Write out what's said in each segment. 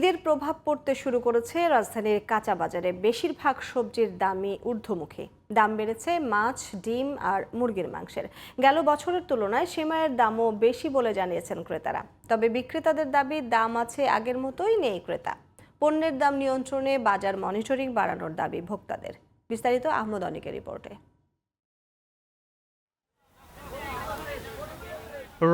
ঈদের প্রভাব পড়তে শুরু করেছে রাজধানীর কাঁচা বাজারে। বেশিরভাগ সবজির দামই ঊর্ধ্বমুখী। দাম বেড়েছে মাছ, ডিম আর মুরগির মাংসের। গেল বছরের তুলনায় সেমাইয়ের দামও বেশি বলে জানিয়েছেন ক্রেতারা। তবে বিক্রেতাদের দাবি, দাম আছে আগের মতোই নেই ক্রেতা। পণ্যের দাম নিয়ন্ত্রণে বাজার মনিটরিং বাড়ানোর দাবি ভোক্তাদের। বিস্তারিত আহমদ অনিকের রিপোর্টে।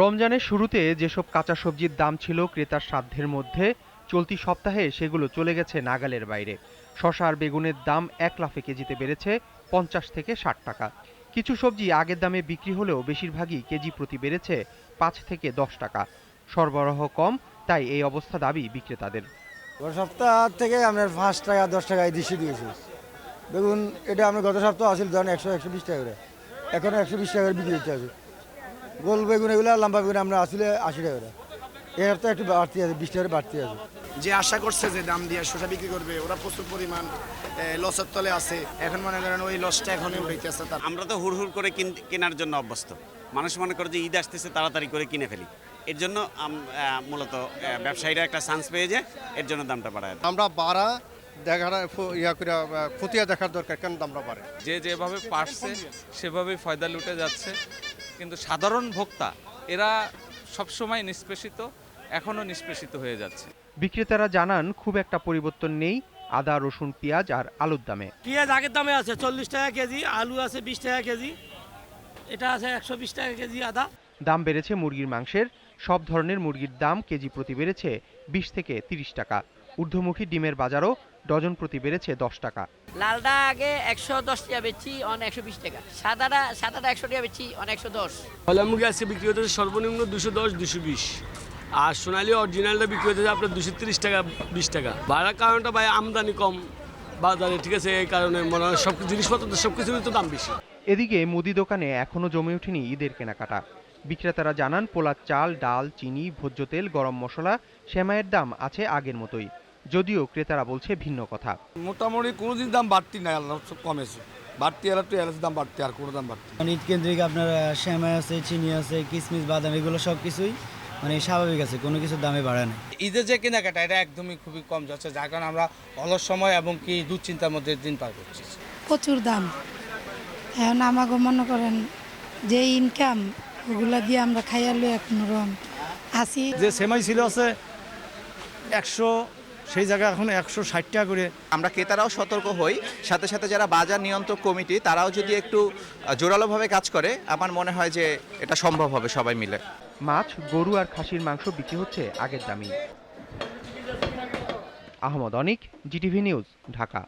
রমজানের শুরুতে যেসব কাঁচা সবজির দাম ছিল ক্রেতার সাধ্যের মধ্যে চলতি সপ্তাহে সেগুলো চলে গেছে নাগালের বাইরে। শশা আর বেগুনের দাম এক লাফে কেজিতে বেড়েছে পঞ্চাশ থেকে ষাট টাকা। কিছু সবজি আগের দামে বিক্রি হলেও বেশিরভাগই কেজি প্রতি বেড়েছে পাঁচ থেকে দশ টাকা। সরবরাহ কম, তাই এই অবস্থা দাবি বিক্রেতাদের। গত সপ্তাহ থেকে আপনার পাঁচ টাকা, দশ টাকায় দিশি দিয়েছি। দেখুন, এটা আমরা গত সপ্তাহ আসলে ধরেন একশো একশো বিশ টাকা করে। এখন একশো বিশ টাকা করে বিক্রি হচ্ছে আছে গোল বেগুন এগুলো, লম্বা বেগুন আমরা আসলে আশি টাকা করে। এই সপ্তাহে একটু বাড়তি আছে, বিশ টাকা বাড়তি আছে। যে আশা করছে যে দাম দিয়ে শসা বিক্রি করবে ওরা প্রচুর পরিমাণ লসের তলে আছে। এখন মনে করেন ওই লসটা এখনই উঠাইতেছে তার। আমরা তো হুড় হুড় করে কিন- কেনার জন্য অভ্যস্ত। মানুষ মনে করে যে ঈদ আসতেছে তাড়াতাড়ি করে কিনে ফেলি। এর জন্য মূলত ব্যবসায়ীরা একটা চান্স পেয়ে যায় এর জন্য দামটা বাড়ায়। আমরা বাড়া দেখার ইয়া করে খতিয়ে দেখার দরকার কেন দামটা বাড়ে? যে যেভাবে পারছে সেভাবেই ফয়দা লুটে যাচ্ছে। কিন্তু সাধারণ ভোক্তা এরা সবসময় নিষ্পেষিত এখনও নিষ্পেষিত হয়ে যাচ্ছে। বিক্রেতারা জানান খুব একটা পরিবর্তন নেই আদা রসুন পেঁয়াজ আর আলুর দামে। পেঁয়াজ আগের দামে আছে চল্লিশ টাকা কেজি আলু আছে বিশ টাকা কেজি এটা আছে একশো বিশ টাকা কেজি আদা। দাম বেড়েছে মুরগির মাংসের সব ধরনের মুরগির দাম কেজি প্রতি বেড়েছে বিশ থেকে তিরিশ টাকা। ঊর্ধ্বমুখী ডিমের বাজারও ডজন প্রতি বেড়েছে দশ টাকা। লালটা আগে একশো দশ টাকা বেচছি অন একশো বিশ টাকা। সাদাটা সাদাটা একশো টাকা বেচছি অন একশো দশ। মুরগি আজকে বিক্রি হতেছে সর্বনিম্ন দুশো দশ দুশো বিশ। আর সোনালি অরিজিনালটা বিক্রি হতেছে আপনার দুশো তিরিশ টাকা বিশ টাকা। ভাড়ার কারণটা ভাই আমদানি কম বাজারে ঠিক আছে? এই কারণে মনে হয় সব জিনিসপত্র সব কিছুরই তো দাম বেশি। এদিকে মুদি দোকানে এখনও জমে ওঠেনি ঈদের কেনাকাটা। বিক্রেতারা জানান পোলার চাল ডাল চিনি ভোজ্য তেল গরম মশলা সেমাইয়ের দাম আছে আগের মতোই। যদিও ক্রেতারা বলছে ভিন্ন কথা। মোটামুটি কোনো দিন দাম বাড়তি নাই আল্লাহ সব কমেছে। বাড়তি আর একটু এলাচ দাম বাড়তি আর কোনো দাম বাড়তি মানে ঈদ কেন্দ্রিক আপনার শ্যামাই আছে চিনি আছে কিশমিশ বাদাম এগুলো সব কিছুই মানে স্বাভাবিক আছে কোনো কিছুর দামে বাড়ে না। ঈদের যে কেনাকাটা এটা একদমই খুবই কম যাচ্ছে যার কারণে আমরা অলস সময় এবং কি দুশ্চিন্তার মধ্যে দিন পার করছি। প্রচুর দাম। এখন আমাকে মনে করেন যে ইনকাম ওগুলা দিয়ে আমরা খাইয়ালো এখন রম আসি। যে সেমাই ছিল আছে একশো সেই জায়গায় এখন একশো ষাট টাকা করে আমরা ক্রেতারাও সতর্ক হই। সাথে সাথে যারা বাজার নিয়ন্ত্রক কমিটি তারাও যদি একটু জোরালোভাবে কাজ করে আমার মনে হয় যে এটা সম্ভব হবে সবাই মিলে। মাছ গরু আর খাসির মাংস বিক্রি হচ্ছে আগের দামি আহমদ অনিক জিটিভি নিউজ ঢাকা।